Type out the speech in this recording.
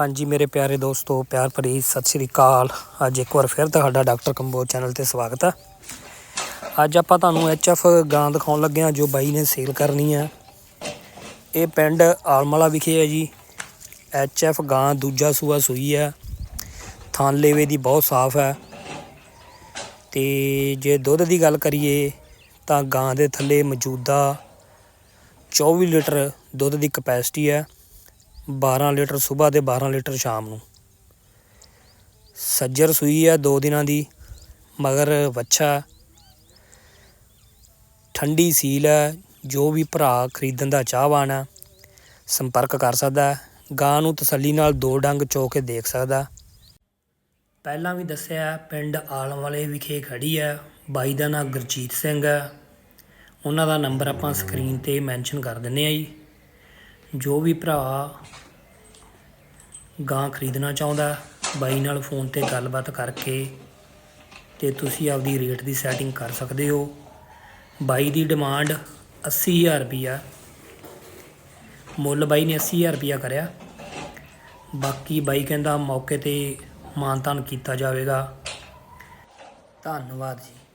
ਹਾਂਜੀ, ਮੇਰੇ ਪਿਆਰੇ ਦੋਸਤੋ, ਪਿਆਰ ਭਰੀ ਸਤਿ ਸ੍ਰੀ ਅਕਾਲ। ਅੱਜ ਇੱਕ ਵਾਰ ਫਿਰ ਤੁਹਾਡਾ ਡਾਕਟਰ ਕੰਬੋਜ ਚੈਨਲ ਤੇ ਸਵਾਗਤ ਹੈ। ਅੱਜ ਆਪਾਂ ਤੁਹਾਨੂੰ ਐਫ ਗਾਂ ਦਿਖਾਉਣ ਲੱਗੇ ਹਾਂ, ਜੋ ਬਾਈ ਨੇ ਸੇਲ ਕਰਨੀ ਹੈ। ਇਹ ਪਿੰਡ ਆਲਮਲਾ ਵਿਖੇ ਹੈ ਜੀ। ਐਫ ਗਾਂ ਦੂਜਾ ਸੂਆ ਸੂਈ ਹੈ। ਥਣ ਲੇਵੇ ਦੀ ਬਹੁਤ ਸਾਫ਼ ਹੈ। ਤੇ ਜੇ ਦੁੱਧ ਦੀ ਗੱਲ ਕਰੀਏ, ਤਾਂ ਗਾਂ ਦੇ ਥੱਲੇ ਮੌਜੂਦਾ 24 ਲੀਟਰ ਦੁੱਧ ਦੀ ਕਪੈਸਿਟੀ ਹੈ। 12 ਲੀਟਰ, ਸਵੇਰ ਦੇ 12 ਲੀਟਰ ਸ਼ਾਮ ਨੂੰ। ਸੱਜਰ ਸੂਈ ਹੈ ਦੋ ਦਿਨਾਂ ਦੀ, ਮਗਰ ਵੱਛਾ। ਠੰਡੀ ਸੀਲ ਹੈ ਜੋ ਵੀ ਭਰਾ ਖਰੀਦਣ ਦਾ ਚਾਹਵਾਨ ਹੈ ਸੰਪਰਕ ਕਰ ਸਕਦਾ ਗਾਂ ਨੂੰ ਤਸੱਲੀ ਨਾਲ ਦੋ ਡੰਗ ਚੋ ਕੇ ਦੇਖ ਸਕਦਾ। ਪਹਿਲਾਂ ਵੀ ਦੱਸਿਆ, ਪਿੰਡ ਆਲਮ ਵਾਲੇ ਵਿਖੇ ਖੜੀ ਹੈ ਬਾਈ ਦਾ ਨਾਮ ਗੁਰਜੀਤ ਸਿੰਘ ਹੈ ਉਹਨਾਂ ਦਾ ਨੰਬਰ ਆਪਾਂ ਸਕਰੀਨ ਤੇ ਮੈਂਸ਼ਨ ਕਰ ਦਿੰਨੇ ਆ ਜੀ। ਜੋ ਵੀ ਭਰਾ ਗਾਂ ਖਰੀਦਣਾ ਚਾਹੁੰਦਾ ਬਾਈ ਨਾਲ ਫੋਨ ਤੇ ਗੱਲਬਾਤ ਕਰਕੇ ਤੇ ਤੁਸੀਂ ਆਪਦੀ ਰੇਟ ਦੀ ਸੈਟਿੰਗ ਕਰ ਸਕਦੇ ਹੋ। ਬਾਈ ਦੀ ਡਿਮਾਂਡ 80000 ਰੁਪਿਆ ਮੁੱਲ ਬਾਈ ਨੇ 80000 ਰੁਪਿਆ ਕਰਿਆ। ਬਾਕੀ ਬਾਈ ਕਹਿੰਦਾ ਮੌਕੇ ਤੇ ਮਾਨਤਾਨ ਕੀਤਾ ਜਾਵੇਗਾ। ਧੰਨਵਾਦ ਜੀ।